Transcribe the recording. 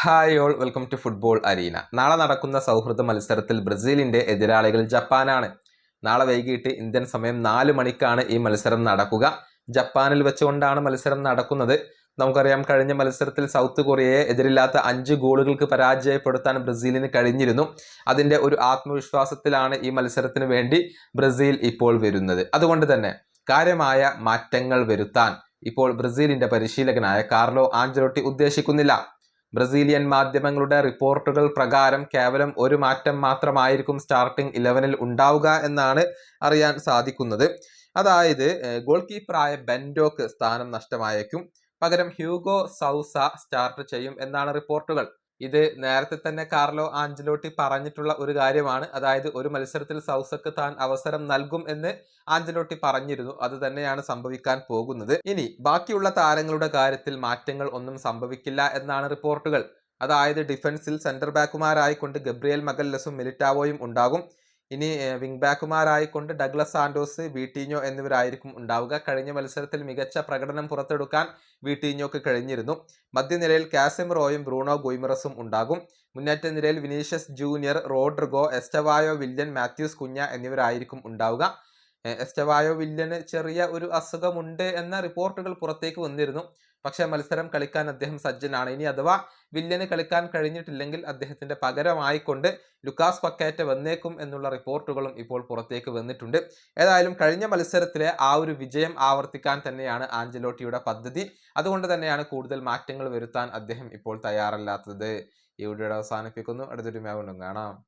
Hi all welcome to football arena നാളെ നടക്കുന്ന സൗഹൃദ മത്സരത്തിൽ ബ്രസീലിന്റെ എതിരാളികൾ ജപ്പാനാണ്. നാളെ വൈകിട്ട് ഇന്ത്യൻ സമയം നാല് മണിക്കാണ് ഈ മത്സരം നടക്കുക. ജപ്പാനിൽ വെച്ചുകൊണ്ടാണ് മത്സരം നടക്കുന്നത്. നമുക്കറിയാം കഴിഞ്ഞ മത്സരത്തിൽ സൗത്ത് കൊറിയയെ എതിരില്ലാത്ത അഞ്ച് ഗോളുകൾക്ക് പരാജയപ്പെടുത്താൻ ബ്രസീലിന് കഴിഞ്ഞിരുന്നു. അതിന്റെ ഒരു ആത്മവിശ്വാസത്തിലാണ് ഈ മത്സരത്തിന് വേണ്ടി ബ്രസീൽ ഇപ്പോൾ വരുന്നത്. അതുകൊണ്ട് തന്നെ കാര്യമായ മാറ്റങ്ങൾ വരുത്താൻ ഇപ്പോൾ ബ്രസീലിന്റെ പരിശീലകനായ കാർലോ ആഞ്ചലോട്ടി ഉദ്ദേശിക്കുന്നില്ല. ബ്രസീലിയൻ മാധ്യമങ്ങളുടെ റിപ്പോർട്ടുകൾ പ്രകാരം കേവലം ഒരു മാറ്റം മാത്രമായിരിക്കും സ്റ്റാർട്ടിംഗ് ഇലവനിൽ ഉണ്ടാവുക എന്നാണ് അറിയാൻ സാധിക്കുന്നത്. അതായത് ഗോൾ കീപ്പറായ ബെൻഡോക്ക് സ്ഥാനം നഷ്ടമായേക്കും. പകരം ഹ്യൂഗോ സൗസ സ്റ്റാർട്ട് ചെയ്യും എന്നാണ് റിപ്പോർട്ടുകൾ. ഇത് നേരത്തെ തന്നെ കാർലോ ആഞ്ചലോട്ടി പറഞ്ഞിട്ടുള്ള ഒരു കാര്യമാണ്. അതായത് ഒരു മത്സരത്തിൽ സൗസക്ക് താൻ അവസരം നൽകും എന്ന് ആഞ്ചലോട്ടി പറഞ്ഞിരുന്നു. അത് തന്നെയാണ് സംഭവിക്കാൻ പോകുന്നത്. ഇനി ബാക്കിയുള്ള താരങ്ങളുടെ കാര്യത്തിൽ മാറ്റങ്ങൾ ഒന്നും സംഭവിക്കില്ല എന്നാണ് റിപ്പോർട്ടുകൾ. അതായത് ഡിഫൻസിൽ സെന്റർ ബാക്കുമാരായിക്കൊണ്ട് ഗബ്രിയേൽ മഗല്ലസും മിലിറ്റാവോയും ഉണ്ടാകും. ഇനി വിംഗ് ബാക്കുമാരായിക്കൊണ്ട് ഡഗ്ലസ് സാന്റോസ് വീട്ടീഞ്ഞോ എന്നിവരായിരിക്കും ഉണ്ടാവുക. കഴിഞ്ഞ മത്സരത്തിൽ മികച്ച പ്രകടനം പുറത്തെടുക്കാൻ വീട്ടീഞ്ഞോക്ക് കഴിഞ്ഞിരുന്നു. മധ്യനിരയിൽ കാസിമിറോയും ബ്രൂണോ ഗുയ്മറസും ഉണ്ടാകും. മുന്നേറ്റ നിരയിൽ Vinicius Junior Rodrigo Estevao Willian Matheus Cunha എന്നിവരായിരിക്കും ഉണ്ടാവുക. എസ്റ്റവായോ വില്യന് ചെറിയ ഒരു അസുഖമുണ്ട് എന്ന റിപ്പോർട്ടുകൾ പുറത്തേക്ക് വന്നിരുന്നു. പക്ഷെ മത്സരം കളിക്കാൻ അദ്ദേഹം സജ്ജനാണ്. ഇനി അഥവാ വില്യന് കളിക്കാൻ കഴിഞ്ഞിട്ടില്ലെങ്കിൽ അദ്ദേഹത്തിന്റെ പകരമായിക്കൊണ്ട് ലുക്കാസ് പക്കേറ്റ വന്നേക്കും എന്നുള്ള റിപ്പോർട്ടുകളും ഇപ്പോൾ പുറത്തേക്ക് വന്നിട്ടുണ്ട്. ഏതായാലും കഴിഞ്ഞ മത്സരത്തിലെ ആ ഒരു വിജയം ആവർത്തിക്കാൻ തന്നെയാണ് ആഞ്ചലോട്ടിയുടെ പദ്ധതി. അതുകൊണ്ട് തന്നെയാണ് കൂടുതൽ മാറ്റങ്ങൾ വരുത്താൻ അദ്ദേഹം ഇപ്പോൾ തയ്യാറല്ലാത്തത്. ഈ വീഡിയോയുടെ അവസാനിപ്പിക്കുന്നു. അടുത്തൊരു മേഖലും കാണാം.